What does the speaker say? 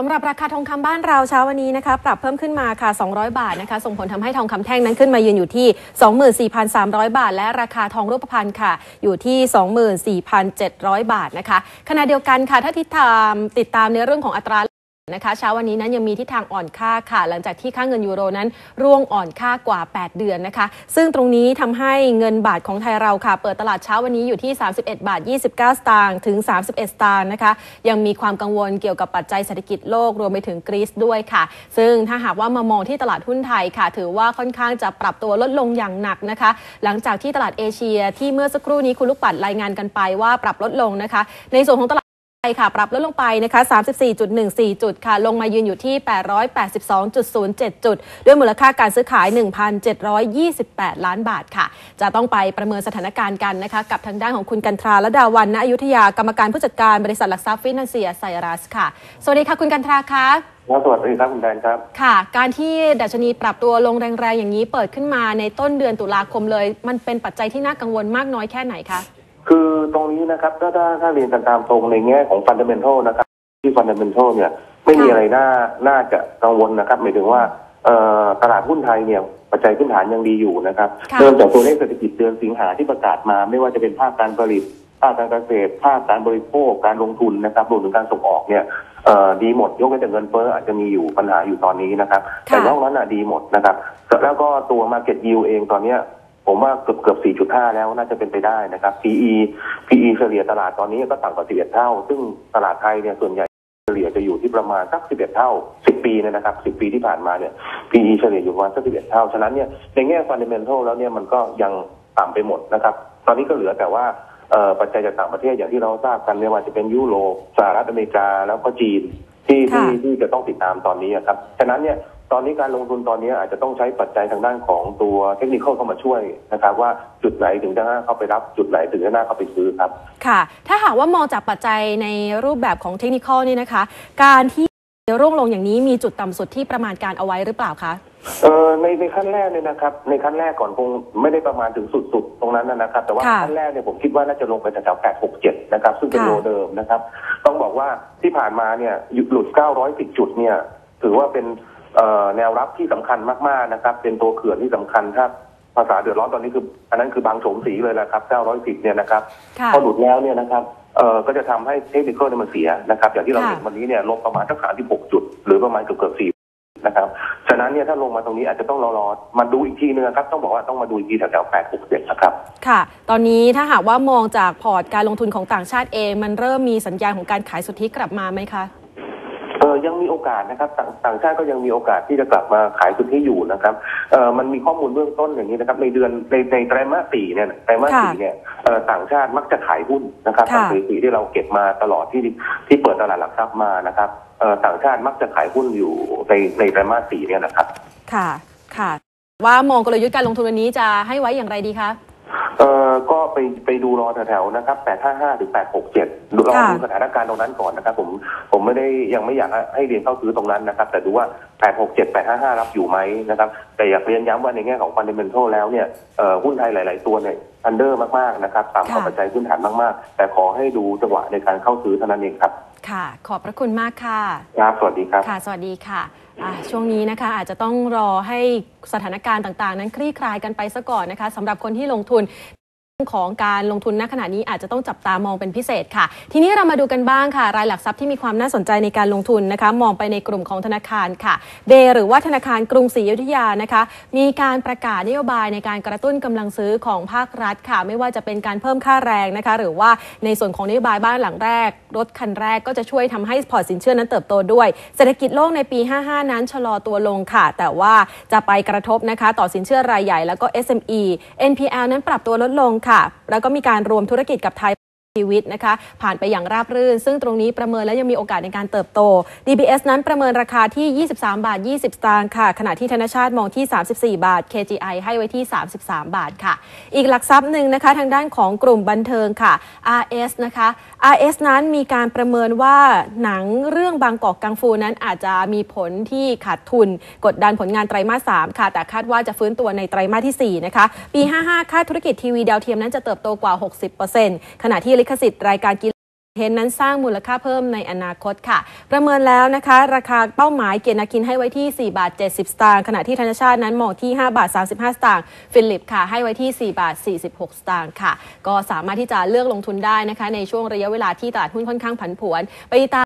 สำหรับราคาทองคำบ้านเราเช้าวันนี้นะคะ ปรับเพิ่มขึ้นมาค่ะ 200 บาทนะคะ ส่งผลทำให้ทองคำแท่งนั้นขึ้นมายืนอยู่ที่ 24,300 บาท และราคาทองรูปพรรณค่ะ อยู่ที่ 24,700 บาทนะคะขณะเดียวกันค่ะ ถ้าทิดตามติดตามในเรื่องของอัตรา นะคะเช้าวันนี้นั้นยังมีทิศทางอ่อนค่าค่ะ หลังจากที่ค่าเงินยูโรนั้นร่วงอ่อนค่ากว่า 8 เดือนนะคะ ซึ่งตรงนี้ทำให้เงินบาทของไทยเราค่ะ เปิดตลาดเช้าวันนี้อยู่ที่ 31 บาท 29 สตางค์ถึง 31 สตางค์นะคะ ยังมีความกังวลเกี่ยวกับปัจจัยเศรษฐกิจโลกรวมไปถึงกรีซด้วยค่ะ ซึ่งถ้าหากว่ามามองที่ตลาดหุ้นไทยค่ะ ถือว่าค่อนข้างจะปรับตัวลดลงอย่างหนักนะคะ หลังจากที่ตลาดเอเชียที่เมื่อสักครู่นี้คุณลูกปัดรายงานกันไปว่าปรับลดลงนะคะ ในส่วนของตลาด ค่ะ ปรับลดลงไปนะคะ 34.14 จุดค่ะ ลงมายืนอยู่ที่ 882.07 จุด ด้วยมูลค่าการซื้อขาย 1,728 ล้านบาทค่ะ จะต้องไปประเมินสถานการณ์กันนะคะ กับทางด้านของคุณกันทราและดาวันณอยุธยากรรมการผู้จัดการบริษัทหลักทรัพย์ฟินแลนเซียไซรัสค่ะ สวัสดีค่ะคุณกันทราคะครับสวัสดีครับคุณแดนครับ ค่ะ การที่ดัชนีปรับตัวลงแรงๆอย่างนี้เปิดขึ้นมาในต้นเดือนตุลาคมเลย มันเป็นปัจจัยที่น่ากังวลมากน้อยแค่ไหนคะคือ ตรงนี้นะครับถ้าถ้าถ้าเรียนกันตามตรงในแง่ของฟันเดเมนทัลนะครับ ที่ฟันเดเมนทัลเนี่ยไม่มีค่ะอะไรน่าน่าจะกังวลนะครับหมายถึงว่าเอ่อตลาดหุ้นไทยเนี่ยปัจจัยพื้นฐานยังดีอยู่นะครับค่ะเริ่มจากตัวเลขเศรษฐกิจเดือนสิงหาที่ประกาศมา ไม่ว่าจะเป็นภาคการผลิตภาคการเกษตรภาคการบริโภคการลงทุนนะครับรวมถึงการส่งออกเนี่ยเอ่อดีหมดยกเว้นแต่เงินเฟ้ออาจจะมีอยู่ปัญหาอยู่ตอนนี้นะครับค่ะแต่นอกนั้นอะดีหมดนะครับแล้วก็ตัว Market Yield เองตอนเนี้ย ผมว่าเกือบเกือบ4.5 แล้วน่าจะเป็นไปได้นะครับ PE PE เฉลี่ยตลาดตอนนี้ก็ต่ำกว่า 11 เท่า ซึ่งตลาดไทยเนี่ยส่วนใหญ่เฉลี่ยจะอยู่ที่ประมาณสัก 11 เท่า 10 ปีเนี่ยนะครับ 10 ปีที่ผ่านมาเนี่ย PE เฉลี่ยอยู่ประมาณสัก 11 เท่า ฉะนั้นเนี่ยในแง่ fundamental แล้วเนี่ยมันก็ยังต่ำไปหมดนะครับ ตอนนี้ก็เหลือแต่ว่าเอ่อปัจจัยจากต่างประเทศอย่างที่เราทราบกันไม่ว่าจะเป็นยุโรปสหรัฐอเมริกาแล้วก็จีนที่ที่ค่ะที่จะต้องติดตามตอนนี้อะครับ ฉะนั้นเนี่ย ตอนนี้การลงทุนตอนนี้อาจจะต้องใช้ปัจจัยทางด้านของตัวเทคนิคเข้ามาช่วยนะครับ ว่าจุดไหนถึงจะน่าเข้าไปรับจุดไหนถึงจะน่าเข้าไปซื้อครับ ค่ะ ถ้าหากว่ามองจากปัจจัยในรูปแบบของเทคนิคนี่นะคะ การที่ร่วงลงอย่างนี้มีจุดต่ำสุดที่ประมาณการเอาไว้หรือเปล่าคะเออในในขั้นแรกเนี่ยนะครับ ในขั้นแรกก่อนคงไม่ได้ประมาณถึงสุดๆ ตรงนั้นนะนะครับ แต่ว่าค่ะขั้นแรกเนี่ยผมคิดว่าน่าจะลงไปแถวๆ867นะครับ ซึ่งเป็นค่ะโลเดิมนะครับ ต้องบอกว่าที่ผ่านมาเนี่ยหลุด910จุดเนี่ย ถือว่าเป็นเอ่อ แนวรับที่สำคัญมากๆนะครับ เป็นตัวเขื่อนที่สำคัญถ้าภาษาเดือดร้อนตอนนี้คือ อันนั้นคือบางโฉมสีเลยนะครับ 910 เนี่ยนะครับค่ะพอหลุดแล้วเนี่ยนะครับเอ่อก็จะทำให้เทคนิคเนี่ยมันเสียนะครับ อย่างที่เราค่ะเห็นวันนี้เนี่ยลงประมาณสัก36จุด หรือประมาณเกือบเกือบ4นะครับ ฉะนั้นเนี่ยถ้าลงมาตรงนี้อาจจะต้องรอรอมาดูอีกทีนึงนะครับ ต้องบอกว่าต้องมาดูอีกทีแถวๆ8 6 7นะครับ ค่ะ ตอนนี้ถ้าหากว่ามองจากพอร์ตการลงทุนของต่างชาติเอง มันเริ่มมีสัญญาณของการขายสุทธิกลับมาไหมคะ เออยังมีโอกาสนะครับต่างต่างชาติก็ยังมีโอกาสที่จะกลับมาขายสุทธิอยู่นะครับเออมันมีข้อมูลเบื้องต้นอย่างนี้นะครับ ในเดือนในในไตรมาสสี่เนี่ยไตรมาสสี่เนี่ยเออต่างชาติมักจะขายหุ้นนะครับค่ะตามสถิติที่เราเก็บมาตลอดที่ที่เปิดตลาดหลักทรัพย์มานะครับเออต่างชาติมักจะขายหุ้นอยู่ในในไตรมาสสี่เนี่ยนะครับ ค่ะค่ะ ว่ามองกลยุทธ์การลงทุนวันนี้จะให้ไว้อย่างไรดีคะ เอ่อก็ไปไปดูรอแถวๆนะครับ 855ถึง867ดูรอค่ะดูสถานการณ์ตรงนั้นก่อนนะครับ ผม ผมไม่ได้ยังไม่อยากให้เรียนเข้าซื้อตรงนั้นนะครับ แต่ดูว่า 867 855 รับอยู่ไหมนะครับ แต่อยากเรียนย้ำว่าในแง่ของ fundamental แล้วเนี่ยเอ่อหุ้นไทยหลาย ๆ ตัวเนี่ยอันเดอร์มาก ๆ นะครับ ต่ำกว่าค่ะปัจจัยพื้นฐานมาก ๆ แต่ขอให้ดูจังหวะในการเข้าซื้อเท่านั้นเองครับ ค่ะ ขอบพระคุณมากค่ะ ครับ สวัสดีครับ ค่ะ สวัสดีค่ะอ่าช่วงนี้นะคะอาจจะต้องรอให้สถานการณ์ต่างๆ นั้นคลี่คลายกันไปซะก่อนนะคะสำหรับคนที่ลงทุนเรื่อง ของการลงทุนณขณะนี้อาจจะต้องจับตามองเป็นพิเศษค่ะ ทีนี้เรามาดูกันบ้างค่ะ รายหลักทรัพย์ที่มีความน่าสนใจในการลงทุนนะคะ มองไปในกลุ่มของธนาคารค่ะเบหรือว่าธนาคารกรุงศรีอยุธยานะคะ มีการประกาศนโยบายในการกระตุ้นกำลังซื้อของภาครัฐค่ะ ไม่ว่าจะเป็นการเพิ่มค่าแรงนะคะ หรือว่าในส่วนของนโยบายบ้านหลังแรก รถคันแรกก็จะช่วยทำให้พอร์ตสินเชื่อนั้นเติบโตด้วย เศรษฐกิจโลกในปี 55 นั้นชะลอตัวลงค่ะ แต่ว่าจะไปกระทบนะคะ ต่อสินเชื่อรายใหญ่แล้วก็ SME NPL นั้นปรับตัวลดลงค่ะ แล้วก็มีการรวมธุรกิจกับไทย ชีวิตนะคะผ่านไปอย่างราบรื่น ซึ่งตรงนี้ประเมินแล้วยังมีโอกาสในการเติบโต DBS นั้นประเมินราคาที่ 23 บาท 20 สตางค์ค่ะ ขณะที่ธนชาติมองที่ 34 บาท KGI ให้ไว้ที่ 33 บาทค่ะ อีกหลักทรัพย์หนึ่งนะคะทางด้านของกลุ่มบันเทิงค่ะ RS นะคะ RS นั้นมีการประเมินว่าหนังเรื่องบางกอกกังฟูนั้นอาจจะมีผลที่ขาดทุน กดดันผลงานไตรมาส 3 ค่ะ แต่คาดว่าจะฟื้นตัวในไตรมาสที่ 4 นะคะ ปี 55 ค่าธุรกิจทีวีดาวเทียมนั้นจะเติบโตกว่า 60%ขณะที่ลิขสิทธิ์รายการกีฬาเทนนั้นสร้างมูลค่าเพิ่มในอนาคตค่ะ ประเมินแล้วนะคะ ราคาเป้าหมายเกียรตินาคินให้ไว้ที่ 4 บาท 70 สตางค์ขณะที่ธนชาตินั้นมองที่ 5 บาท 35 สตางค์ฟิลิปค่ะ ให้ไว้ที่ 4 บาท 46 สตางค์ค่ะ ก็สามารถที่จะเลือกลงทุนได้นะคะ ในช่วงระยะเวลาที่ตลาดหุ้นค่อนข้างผันผวนไปติดตาม